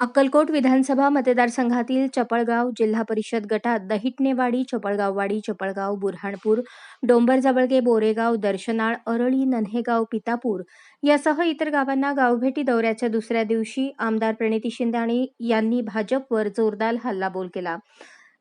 अक्कलकोट विधानसभा मतदारसंघातील चपळगाव जिल्हा परिषद गटात दहिटनेवाडी चपळगाववाडी चपळगाव बुरहाणपूर डोंबरजवळगे बोरेगाव दर्शनाळ अरळी नन्हेगाव पितापूर यासह इतर गावांना गावभेटी दौऱ्याच्या दुसऱ्या दिवशी आमदार प्रणिती शिंदे यांनी भाजपवर जोरदार हल्लाबोल केला.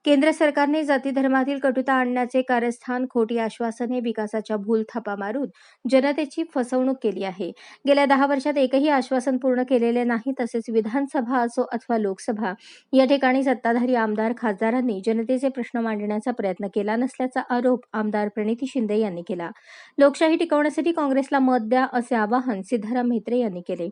केंद्र सरकारने जाती धर्मातील कटुता आणण्याचे कारस्थान खोटी आश्वासने विकासाच्या भूल थापा मारून जनतेची फसवणूक केली आहे. गेल्या दहा वर्षात एकही आश्वासन पूर्ण केलेले नाही तसेच विधानसभा असो अथवा लोकसभा या ठिकाणी सत्ताधारी आमदार खासदारांनी जनतेचे प्रश्न मांडण्याचा प्रयत्न केला नसल्याचा आरोप आमदार प्रणिती शिंदे यांनी केला. लोकशाही टिकवण्यासाठी काँग्रेसला मत द्या असे आवाहन सिद्धाराम म्हेत्रे यांनी केले.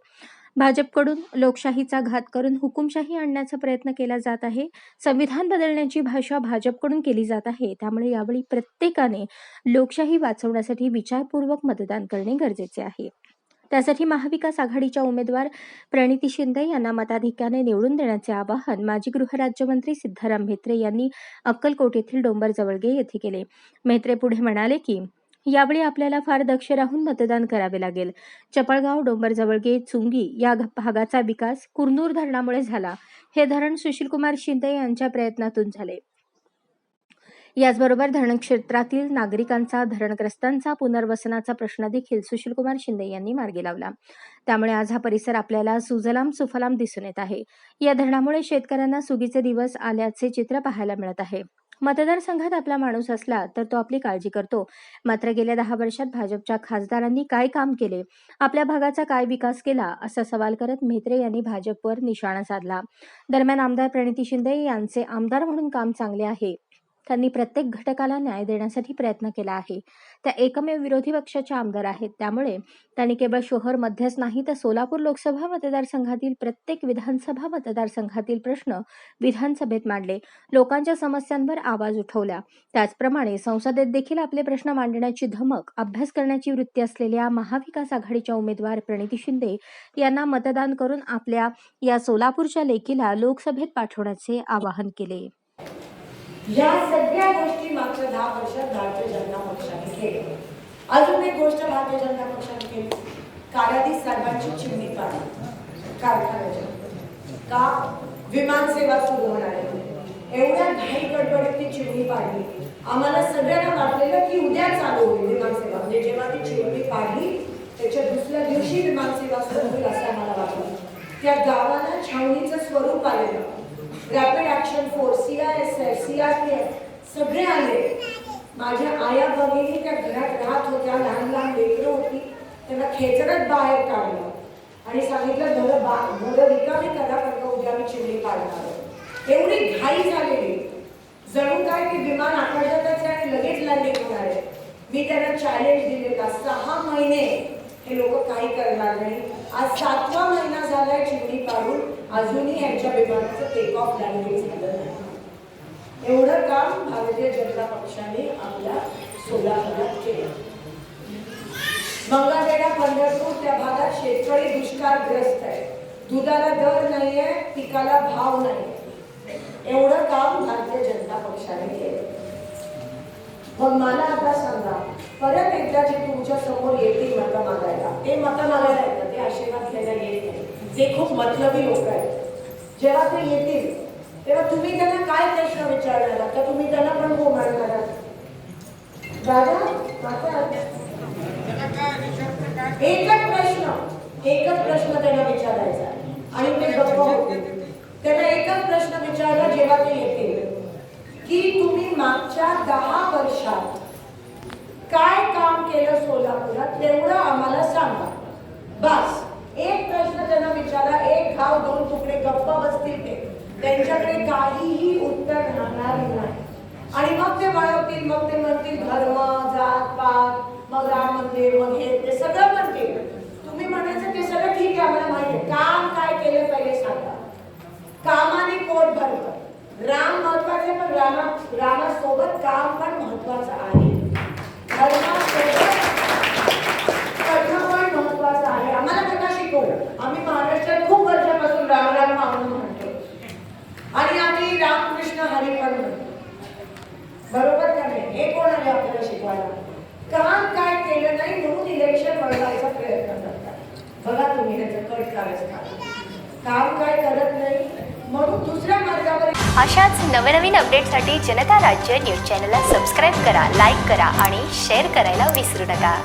भाजपकडून लोकशाहीचा घात करून हुकुमशाही आणण्याचा प्रयत्न केला जात आहे. संविधान बदलण्याची भाषा भाजपकडून केली जात आहे. त्यामुळे यावेळी प्रत्येकाने लोकशाही वाचवण्यासाठी विचारपूर्वक मतदान करणे गरजेचे आहे. त्यासाठी महाविकास आघाडीच्या उमेदवार प्रणिती शिंदे यांना मताधिक्याने निवडून देण्याचे आवाहन माजी गृहराज्यमंत्री सिद्धाराम म्हेत्रे यांनी अक्कलकोट येथील डोंबरजवळगे येथे केले. म्हेत्रे पुढे म्हणाले की यावेळी आपल्याला फार दक्ष राहून मतदान करावे लागेल. चपळगाव डोंबरजवळगे चुंगी या भागाचा विकास कुरनूर धरणामुळे झाला. हे धरण सुशीलकुमार शिंदे यांच्या प्रयत्नातून झाले. याचबरोबर धरण क्षेत्रातील नागरिकांचा धरणग्रस्तांचा पुनर्वसनाचा प्रश्न देखील सुशीलकुमार शिंदे यांनी मार्गी लावला. त्यामुळे आज हा परिसर आपल्याला सुजलाम सुफलाम दिसून येत आहे. या धरणामुळे शेतकऱ्यांना सुगीचे दिवस आल्याचे चित्र पाहायला मिळत आहे. मतदारसंघात आपला माणूस असला तर तो आपली काळजी करतो. मात्र गेल्या दहा वर्षात भाजपच्या खासदारांनी काय काम केले? आपल्या भागाचा काय विकास केला? असा सवाल करत म्हेत्रे यांनी भाजपवर निशाणा साधला. दरम्यान आमदार प्रणिती शिंदे यांचे आमदार म्हणून काम चांगले आहे. त्यांनी प्रत्येक घटकाला न्याय देण्यासाठी प्रयत्न केला आहे. त्या एकमेव विरोधी पक्षाच्या आमदार आहेत. त्यामुळे त्यांनी केवळ शहर मध्येच नाही तर सोलापूर लोकसभा मतदारसंघातील प्रत्येक विधानसभा मतदारसंघातील प्रश्न विधानसभेत मांडले. लोकांच्या समस्यांवर आवाज उठवला. त्याचप्रमाणे संसदेत देखील आपले प्रश्न मांडण्याची धमक अभ्यास करण्याची वृत्ती असलेल्या महाविकास आघाडीच्या उमेदवार प्रणिती शिंदे यांना मतदान करून आपल्या या सोलापूरच्या लेकीला लोकसभेत पाठवण्याचे आवाहन केले. या सगळ्या गोष्टी मागच्या दहा वर्षात भारतीय जनता पक्षाने केल्या. अजून एक गोष्ट भारतीय जनता पक्षाने केली. कारागीर साहेबांची चिमणी काढली. कारखान्याच्या. का? विमान सेवा सुरू होणार आहे. एवढ्या घाई गडबडीत ती चिमणी पाडली आम्हाला सगळ्यांना वाटलेलं की उद्या चालू होईल विमान सेवा. म्हणजे जेव्हा ती चिमणी पाडली त्याच्या दुसऱ्या दिवशी विमान सेवा सुरू होईल असं आम्हाला वाटलं. त्या गावाला छावणीचं स्वरूप आलेलं. Rapid action force CISF CRPF सगळे आले. माझ्या आया बहिणी त्या घरात राहत होत्या लहान लहान लेकरं होती. त्यांना खेचरत बाहेर काढलं. आणि सांगितलं घरं बा घरं रिकामी करा कारण का उद्या मी चिमणी काढणार एवढी घाई झालेली. जणू काय की विमान आकाशातच आहे आणि लगेच लँडिंग होणार आहे. मी त्यांना चॅलेंज दिलेला सहा महिने हे लोक काही करणार नाही. आज सातवा महिना झालाय चिमणी काढून अजूनही यांच्या विमानाचं टेक ऑफ लँडिंग झालं नाही. एवढं काम भारतीय जनता पक्षाने आपल्या सोलापुरात केलं. मंगळवेढा पंढरपूर त्या भागात शेतकरी दुष्काळग्रस्त आहे दुधाला दर नाहीये पिकाला भाव नाही एवढं काम भारतीय जनता पक्षाने केलं. मग मला आता सांगा परत एकदा जे तुमच्यासमोर येतील मतं मागायला ते मतं मागायला येतात ते आशीर्वाद घ्यायला ते खूप मतलबी लोक आहेत. जेव्हा ते येतील तेव्हा तुम्ही त्यांना काय प्रश्न विचारणार? तर का तुम्ही त्यांना पण हो म्हणणार एकच प्रश्न एकच प्रश्न त्यांना विचारायचा. आणि ते गप्प त्यांना एकच प्रश्न विचारला जेव्हा ते येतील. की तुम्ही मागच्या दहा वर्षात काय काम केलं सोलापुरात तेवढं आम्हाला सांगा बस एक प्रश्न त्यांना विचारा एक घाव दोन तुकडे गप्प बसतील ते त्यांच्याकडे काहीही उत्तर राहणार नाही. आणि मग ते वळवतील मग ते म्हणतील धर्म जात पात मग राम मंदिर मग हे ते सगळं म्हणतील तुम्ही म्हणायचं ते सगळं ठीक आहे आम्हाला माहिती आहे. काम काय केलं पहिले सांगा. कामाने पोट भरतं राम महत्त्वाचे पण रामा रामासोबत काम पण महत्वाचं आहे. हे कोण आले आपल्याला शिकवायला? काम काय केलं नाही म्हणून इलेक्शन वाढवायचा प्रयत्न करतात. बघा तुम्ही त्याचं कट करायचं काम. काय करत नाही म्हणून दुसऱ्या मार्गावर अशाच नवनवीन अपडेटसाठी जनता राज्य न्यूज चॅनलला सबस्क्राईब करा लाईक करा आणि शेअर करायला विसरू नका.